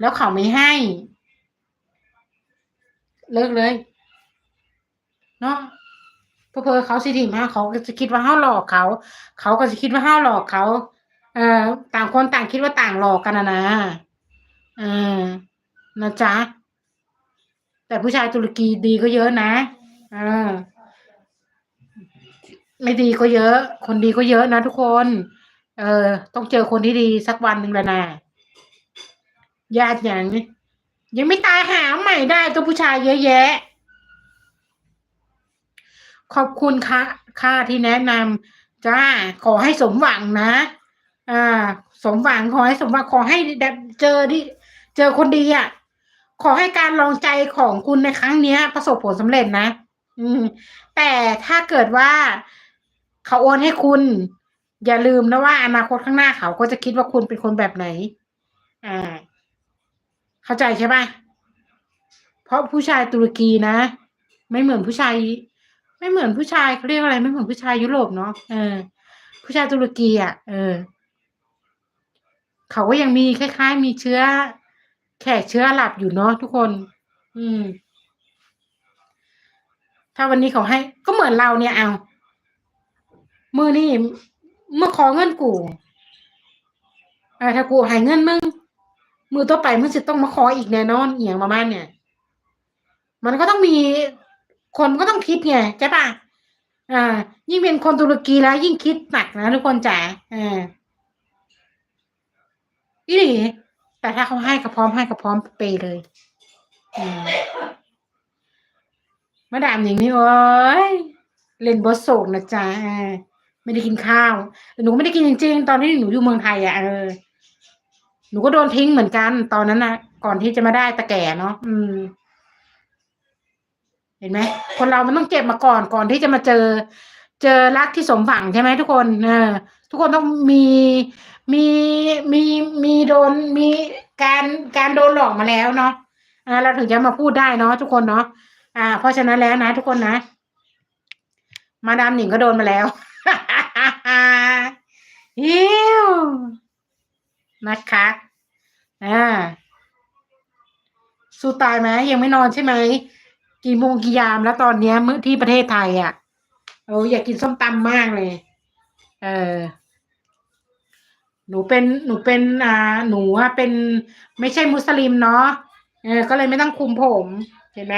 แล้วเขาไม่ให้ เลิกเลย เนาะเพอเพอเขาสิถีมาเขาก็จะคิดว่าห้าหลอกเขา เขาก็จะคิดว่าห้าหลอกเขา เอ่อ ต่างคนต่างคิดว่าต่างหลอกกันนะนะเออนะจ๊ะ แต่ผู้ชายตุรกีดีก็เยอะนะเออไม่ดีก็เยอะ คนดีก็เยอะนะทุกคน เออ ต้องเจอคนที่ดีสักวันหนึ่งแล้วนะ ญาติอย่างนี้ยังไม่ตายหาใหม่ได้ตัวผู้ชายเยอะแยะ ขอบคุณค่ะค่าที่แนะนำจ้าขอให้สมหวังนะ อ่า สมหวังขอให้สมหวังขอให้ได้เจอที่เจอคนดีอะ ขอให้การลองใจของคุณในครั้งนี้ประสบผลสำเร็จนะ อืม แต่ถ้าเกิดว่าเขาโอนให้คุณ อย่าลืมนะว่าอนาคตข้างหน้าเขาก็จะคิดว่าคุณเป็นคนแบบไหน อ่า เข้าใจใช่ปะเพราะผู้ชายตุรกีนะ ไม่เหมือนผู้ชาย ไม่เหมือนผู้ชายเขาเรียกอะไรไม่เหมือนผู้ชายยุโรปเนาะเออ ผู้ชายตุรกีอะ เออ เขาก็ยังมีคล้าย ๆ มีเชื้อ แขกเชื้อหลับอยู่เนาะทุกคน อืม ถ้าวันนี้เขาให้ ก็เหมือนเราเนี่ยเอามือนี่เมื่อขอเงินกูเออถ้ากูให้เงินมึง มือต่อไปมึงจะต้องมาขออีกแน่นอนเอียงประมาณเนี่ย มันก็ต้องมีคนก็ต้องคิดไงใช่ปะอ่า ยิ่งเป็นคนตุรกีแล้ว ยิ่งคิดหนักนะทุกคนจ๋าอ่าอีหลีแต่ถ้าเขาให้ก็พร้อมให้ก็พร้อมเปเลยอืมมาดามอย่างนี้โอ้ยเล่นบทโศกนะจ๊ะอ่าไม่ได้กินข้าว หนูไม่ได้กินจริงๆ ตอนที่หนูอยู่เมืองไทยอะเออ นูก็โดนทิ้งเหมือนกัน ตอนนั้นนะก่อนที่จะมาได้ตะแก่เนาะอืม เห็นไหมคนเรามันต้องเจ็บมาก่อนก่อนที่จะมาเจอ เจอรักที่สมหวังใช่ไหมทุกคนเออทุกคนต้องมีมีมีมีโดนมีการการโดนหลอกมาแล้วเนาะอ่าเราถึงจะมาพูดได้เนาะทุกคนเนาะอ่า เพราะฉะนั้นแล้วนะทุกคนนะ มาดามหนิงก็โดนมาแล้วฮิวนะคะ อ่า สู้ตายไหมยังไม่นอนใช่ไหมกี่โมงกี่ยามแล้วตอนเนี้ยเมื่อที่ประเทศไทยอะโอ้อยากกินส้มตำมากเลย เออหนูเป็นหนูเป็นอ่า หนูอะเป็นไม่ใช่มุสลิมเนาะเออ ก็เลยไม่ต้องคุมผม เห็นไหม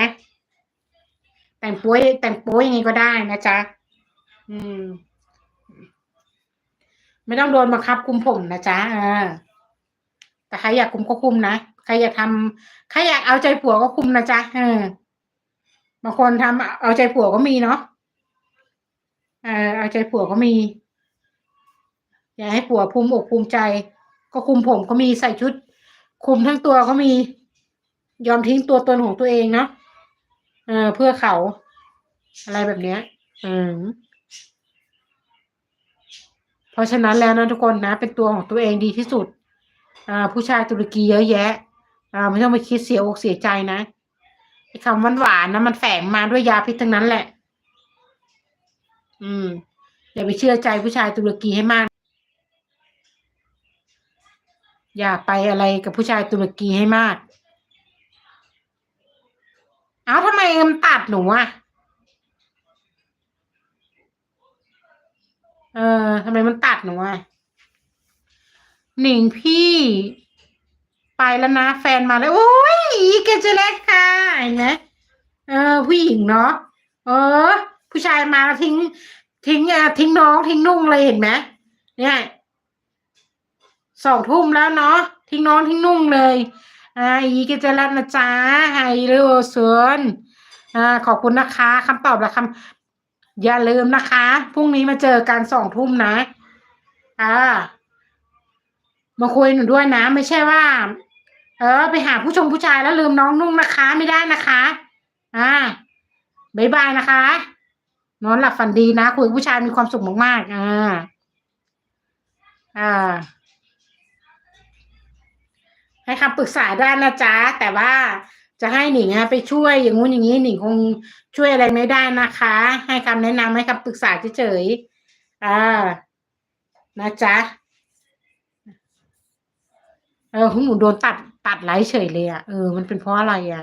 แต่งป้ยแต่งป้ยยังไงก็ได้นะจ๊ะอืม ไม่ต้องโดนบังคับคุมผมนะจ๊ะเออ แต่ใครอยากคุมก็คุมนะใครอยากทำใครอยากเอาใจผัวก็คุมนะจ๊ะเออบางคนทำเอาใจผัวก็มีเนาะเออเอาใจผัวก็มี อยากให้ผัวภูมิอกภูมิใจ ก็คุมผมก็มีใส่ชุด คุมทั้งตัวก็มี ยอมทิ้งตัวตนของตัวเองเนาะเออเพื่อเขา อะไรแบบเนี้ย อืมเพราะฉะนั้นแล้วนะทุกคนนะ เป็นตัวของตัวเองดีที่สุด อ่าผู้ชายตุรกีเยอะแยะ อ่าไม่ต้องไปคิดเสียอกเสียใจนะไอ้คำหวานๆนะมันแฝงมาด้วยยาพิษทั้งนั้นแหละ อืมอย่าไปเชื่อใจผู้ชายตุรกีให้มาก อย่าไปอะไรกับผู้ชายตุรกีให้มาก เอ้าทำไมมันตัดหนูอะเออทำไมมันตัดหนูอะ หนิงพี่ไปแล้วนะแฟนมาแล้ว โอ้ยอีเกจเล็กค่ะเห็นไหมเออ ผู้หญิงเนาะเออ ผู้ชายมาทิ้ง ทิ้งอ่ทิ้งน้องทิ้งนุ่งเลยเห็นไหมเนี่ยสองทุ่มแล้วเนาะทิ้งน้องทิ้งนุ่งเลยอ่าอีเกจเล็กนะจ๊ะไฮเรือเสือนอ่าขอบคุณนะคะคำตอบและคำอย่าลืมนะคะพรุ่งนี้มาเจอกันสองทุ่มนะ อ่า มาคุยหนูด้วยนะ ไม่ใช่ว่า เออ ไปหาผู้ชมผู้ชายแล้วลืมน้องนุ่งนะคะ ไม่ได้นะคะ อ่าบายบายนะคะ นอนหลับฝันดีนะ คุยกับผู้ชายมีความสุขมากๆ อ่า อ่า ให้คำปรึกษาได้นะจ๊ะ แต่ว่าจะให้หนิงอะไปช่วยอย่างงู้นอย่างนี้หนิงคงช่วยอะไรไม่ได้นะคะ ให้คำแนะนำให้คำปรึกษาเฉยๆอ่านะจ๊ะ เออคุณหนูโดนตัดตัดไลฟ์เฉยเลยอะเออมันเป็นเพราะอะไรอะ